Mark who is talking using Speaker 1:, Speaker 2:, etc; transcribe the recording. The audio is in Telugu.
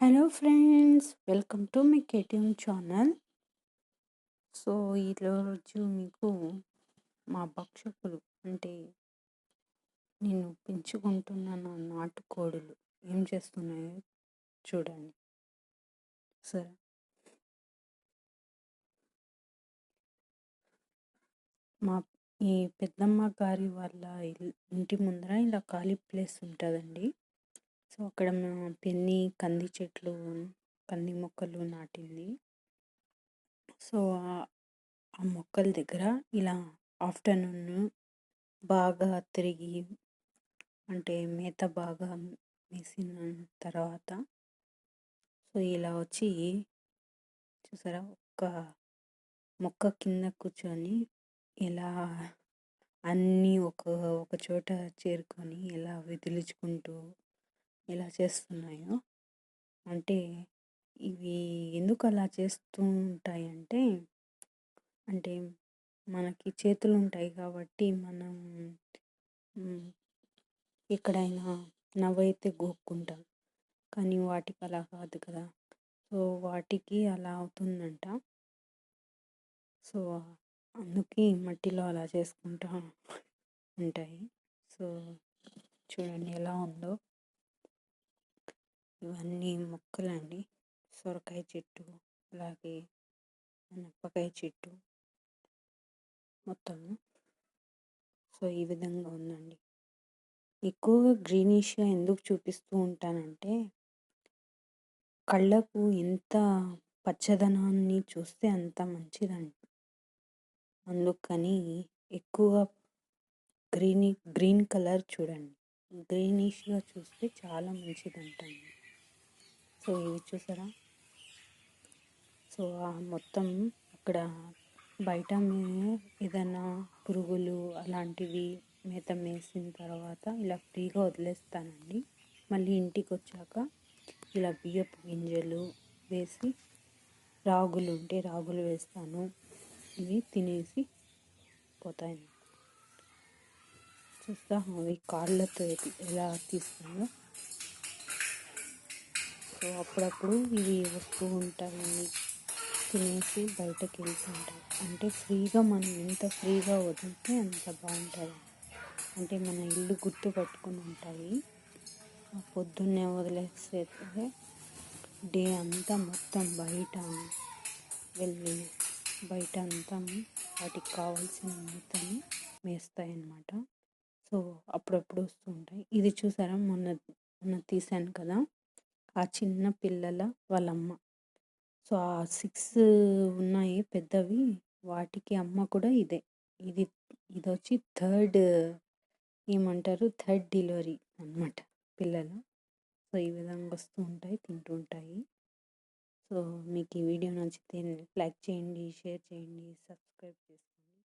Speaker 1: హలో ఫ్రెండ్స్ వెల్కమ్ టు మీ కేటీఎం ఛానల్ సో ఈరోజు మీకు మా భక్షకులు అంటే నేను పెంచుకుంటున్న నా నాటుకోడులు. ఏం చేస్తున్నాయో చూడండి. సరే. మా ఈ పెద్దమ్మ గారి వాళ్ళ ఇంటి ముందర ఇలా ఖాళీ ప్లేస్ ఉంటుందండి. సో అక్కడ మా పెన్ని కంది చెట్లు కంది మొక్కలు నాటింది. సో ఆ- ఆ మొక్కల దగ్గర ఇలా ఆఫ్టర్నూన్ బాగా తిరిగి అంటే మేత బాగా వేసిన తర్వాత సో ఇలా వచ్చి చూసారా ఒక్క మొక్క కింద కూర్చొని ఇలా అన్నీ ఒక ఒక చోట చేరుకొని ఇలా విదిలించుకుంటూ ఇలా చేస్తున్నాయో. అంటే ఇవి ఎందుకు అలా చేస్తూ ఉంటాయంటే అంటే మనకి చేతులు ఉంటాయి కాబట్టి మనం ఎక్కడైనా నవ్వైతే గోక్కుంటాం. కానీ వాటికి అలా కాదు కదా. సో వాటికి అలా అవుతుందంట. సో అందుకే మట్టిలో అలా చేసుకుంటా ఉంటాయి. సో చూడండి ఎలా ఉందో. ఇవన్నీ మొక్కలండి. సొరకాయ చెట్టు అలాగే మిరపకాయ చెట్టు మొత్తము. సో ఈ విధంగా ఉందండి. ఎక్కువగా గ్రీనిష్గా ఎందుకు చూపిస్తూ ఉంటానంటే కళ్ళకు ఎంత పచ్చదనాన్ని చూస్తే అంత మంచిదండి. అందుకని ఎక్కువ గ్రీని గ్రీన్ కలర్ చూడండి. గ్రీనిష్గా చూస్తే చాలా మంచిదంటండి. సో ఇవి చూసారా? సో మొత్తం అక్కడ బయట ఏదైనా పురుగులు అలాంటివి మేత మేసిన తర్వాత ఇలా ఫ్రీగా వదిలేస్తానండి. మళ్ళీ ఇంటికి వచ్చాక ఇలా బియ్యపు గింజలు వేసి రాగులు ఉంటే రాగులు వేస్తాను. ఇవి తినేసి పోతాయి చూస్తా అవి కాళ్ళతో ఎలా తీస్తాను సో అప్పుడప్పుడు ఇవి వస్తూ ఉంటాయి. తినేసి బయటకు వెళ్తుంటాయి అంటే ఫ్రీగా మనం ఎంత ఫ్రీగా వదిలితే అంత బాగుంటుంది. అంటే మన ఇల్లు గుర్తు పట్టుకుని ఉంటాయి. ఆ పొద్దున్నే వదిలేస్తే డే అంతా మొత్తం బయట వెళ్ళి బయట అంతా వాటికి కావాల్సిన మేతని మేస్తాయి అన్నమాట సో అప్పుడప్పుడు వస్తూ ఉంటాయి. ఇది చూసారా? మొన్న మొన్న తీసాను కదా? ఆ చిన్న పిల్లల వాళ్ళమ్మ. సో ఆ సిక్స్ ఉన్నాయి పెద్దవి. వాటికి అమ్మ కూడా ఇదే. ఇది ఇది వచ్చి థర్డ్ ఏమంటారు? థర్డ్ డెలివరీ అన్నమాట పిల్లలు. సో ఈ విధంగా వస్తూ ఉంటాయి తింటూ ఉంటాయి. సో మీకు ఈ వీడియో నచ్చితే లైక్ చేయండి షేర్ చేయండి సబ్స్క్రైబ్ చేసుకోండి